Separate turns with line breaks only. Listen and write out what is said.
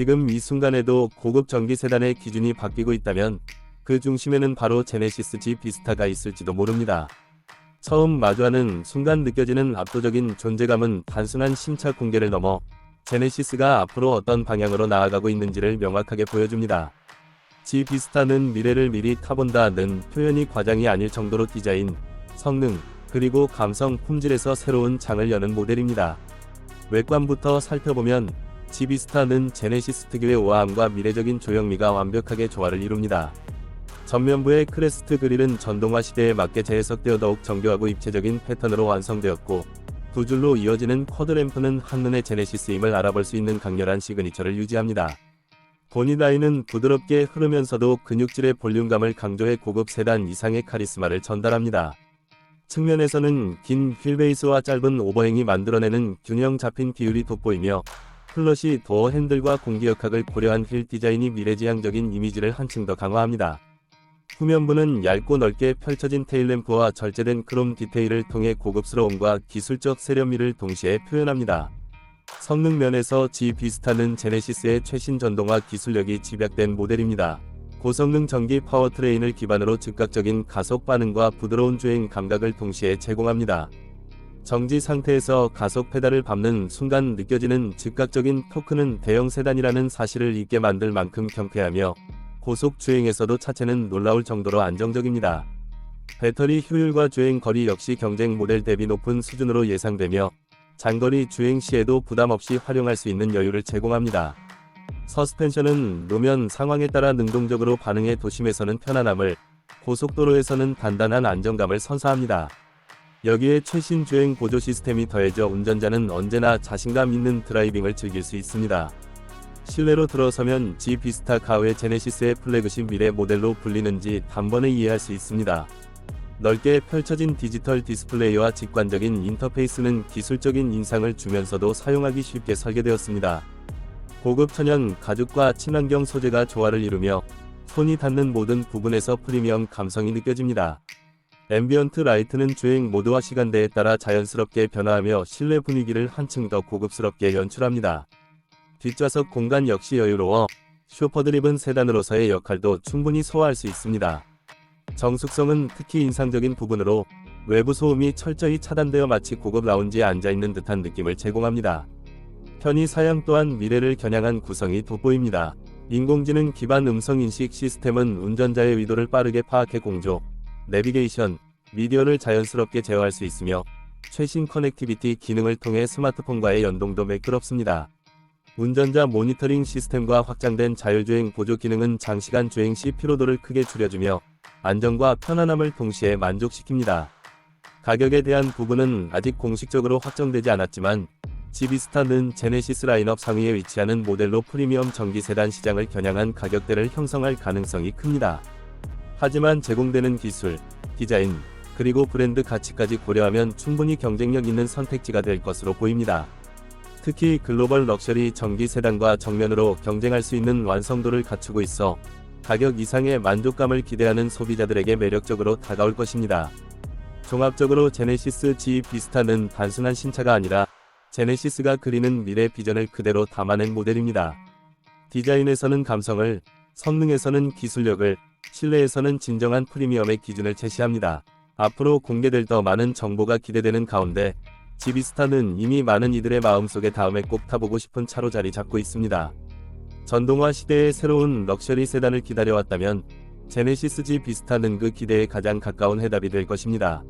지금 이 순간에도 고급 전기 세단의 기준이 바뀌고 있다면 그 중심에는 바로 제네시스 G 비스타가 있을지도 모릅니다. 처음 마주하는 순간 느껴지는 압도적인 존재감은 단순한 신차 공개를 넘어 제네시스가 앞으로 어떤 방향으로 나아가고 있는지를 명확하게 보여줍니다. G 비스타는 미래를 미리 타본다는 표현이 과장이 아닐 정도로 디자인, 성능, 그리고 감성 품질에서 새로운 장을 여는 모델입니다. 외관부터 살펴보면 G 비스타는 제네시스 특유의 우아함과 미래적인 조형미가 완벽하게 조화를 이룹니다. 전면부의 크레스트 그릴은 전동화 시대에 맞게 재해석되어 더욱 정교하고 입체적인 패턴으로 완성되었고 두 줄로 이어지는 쿼드램프는 한눈에 제네시스임을 알아볼 수 있는 강렬한 시그니처를 유지합니다. 보니 라인은 부드럽게 흐르면서도 근육질의 볼륨감을 강조해 고급 세단 이상의 카리스마를 전달합니다. 측면에서는 긴 휠베이스와 짧은 오버행이 만들어내는 균형 잡힌 비율이 돋보이며 플러시 도어 핸들과 공기역학을 고려한 휠 디자인이 미래지향적인 이미지를 한층 더 강화합니다. 후면부는 얇고 넓게 펼쳐진 테일램프와 절제된 크롬 디테일을 통해 고급스러움과 기술적 세련미를 동시에 표현합니다. 성능 면에서 G 비스타는 제네시스의 최신 전동화 기술력이 집약된 모델입니다. 고성능 전기 파워트레인을 기반으로 즉각적인 가속 반응과 부드러운 주행 감각을 동시에 제공합니다. 정지 상태에서 가속 페달을 밟는 순간 느껴지는 즉각적인 토크는 대형 세단이라는 사실을 잊게 만들 만큼 경쾌하며 고속 주행에서도 차체는 놀라울 정도로 안정적입니다. 배터리 효율과 주행 거리 역시 경쟁 모델 대비 높은 수준으로 예상되며 장거리 주행 시에도 부담 없이 활용할 수 있는 여유를 제공합니다. 서스펜션은 노면 상황에 따라 능동적으로 반응해 도심에서는 편안함을, 고속도로에서는 단단한 안정감을 선사합니다. 여기에 최신 주행 보조 시스템이 더해져 운전자는 언제나 자신감 있는 드라이빙을 즐길 수 있습니다. 실내로 들어서면 G 비스타 가우의 제네시스의 플래그십 미래 모델로 불리는지 단번에 이해할 수 있습니다. 넓게 펼쳐진 디지털 디스플레이와 직관적인 인터페이스는 기술적인 인상을 주면서도 사용하기 쉽게 설계되었습니다. 고급 천연 가죽과 친환경 소재가 조화를 이루며 손이 닿는 모든 부분에서 프리미엄 감성이 느껴집니다. 앰비언트 라이트는 주행 모드와 시간대에 따라 자연스럽게 변화하며 실내 분위기를 한층 더 고급스럽게 연출합니다. 뒷좌석 공간 역시 여유로워 슈퍼드립은 세단으로서의 역할도 충분히 소화할 수 있습니다. 정숙성은 특히 인상적인 부분으로 외부 소음이 철저히 차단되어 마치 고급 라운지에 앉아있는 듯한 느낌을 제공합니다. 편의 사양 또한 미래를 겨냥한 구성이 돋보입니다. 인공지능 기반 음성 인식 시스템은 운전자의 의도를 빠르게 파악해 공조, 내비게이션, 미디어를 자연스럽게 제어할 수 있으며 최신 커넥티비티 기능을 통해 스마트폰과의 연동도 매끄럽습니다. 운전자 모니터링 시스템과 확장된 자율주행 보조 기능은 장시간 주행 시 피로도를 크게 줄여주며 안정과 편안함을 동시에 만족시킵니다. 가격에 대한 부분은 아직 공식적으로 확정되지 않았지만 지비스타는 제네시스 라인업 상위에 위치하는 모델로 프리미엄 전기 세단 시장을 겨냥한 가격대를 형성할 가능성이 큽니다. 하지만 제공되는 기술, 디자인, 그리고 브랜드 가치까지 고려하면 충분히 경쟁력 있는 선택지가 될 것으로 보입니다. 특히 글로벌 럭셔리 전기 세단과 정면으로 경쟁할 수 있는 완성도를 갖추고 있어 가격 이상의 만족감을 기대하는 소비자들에게 매력적으로 다가올 것입니다. 종합적으로 제네시스 G 비스타는 단순한 신차가 아니라 제네시스가 그리는 미래 비전을 그대로 담아낸 모델입니다. 디자인에서는 감성을, 성능에서는 기술력을, 실내에서는 진정한 프리미엄의 기준을 제시합니다. 앞으로 공개될 더 많은 정보가 기대되는 가운데 지비스타는 이미 많은 이들의 마음속에 다음에 꼭 타보고 싶은 차로 자리 잡고 있습니다. 전동화 시대의 새로운 럭셔리 세단을 기다려왔다면 제네시스 G 비스타는 그 기대에 가장 가까운 해답이 될 것입니다.